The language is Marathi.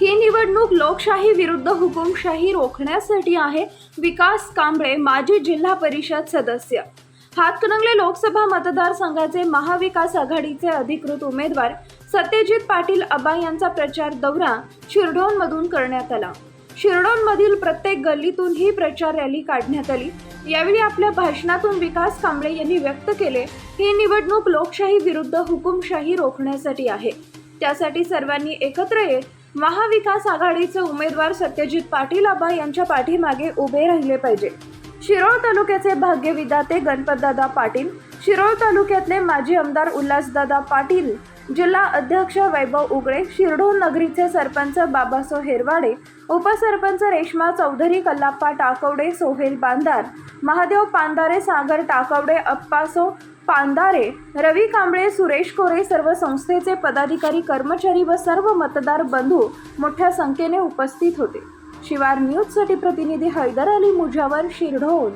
ही निवडणूक लोकशाही विरुद्ध हुकुमशाही रोखण्यासाठी आहे विकास कांबळे माजी जिल्हा परिषद सदस्य. हातकणंगले लोकसभा मतदारसंघाचे महाविकास आघाडीचे अधिकृत उमेदवार सत्यजित पाटील अबा यांचा प्रचार दौरा शिरढोणमधून करण्यात आला. शिरडोनमधील प्रत्येक गल्लीतून ही प्रचार रॅली काढण्यात आली. यावेळी आपल्या भाषणातून विकास कांबळे यांनी व्यक्त केले ही निवडणूक लोकशाही विरुद्ध हुकुमशाही रोखण्यासाठी आहे. त्यासाठी सर्वांनी एकत्र येत महाविकास आघाडीचे उमेदवार सत्यजित पाटील आबा यांच्या पाठीमागे उभे राहिले पाहिजे. शिरोळ तालुक्याचे भाग्यविधाते गणपतदादा पाटील शिरोळ तालुक्यातले माजी आमदार उल्हासदादा पाटील जिल्हा अध्यक्ष वैभव उगळे शिरढोण नगरीचे सरपंच बाबासो हेरवाडे उपसरपंच रेश्मा चौधरी कल्लाप्पा टाकवडे सोहेल बांदार महादेव पांदारे सागर टाकवडे अप्पासो पांदारे रवी कांबळे सुरेश कोरे सर्व संस्थेचे पदाधिकारी कर्मचारी व सर्व मतदार बंधू मोठ्या संख्येने उपस्थित होते. शिवार न्यूजसाठी प्रतिनिधी हैदर अली मुजावर शिरढोण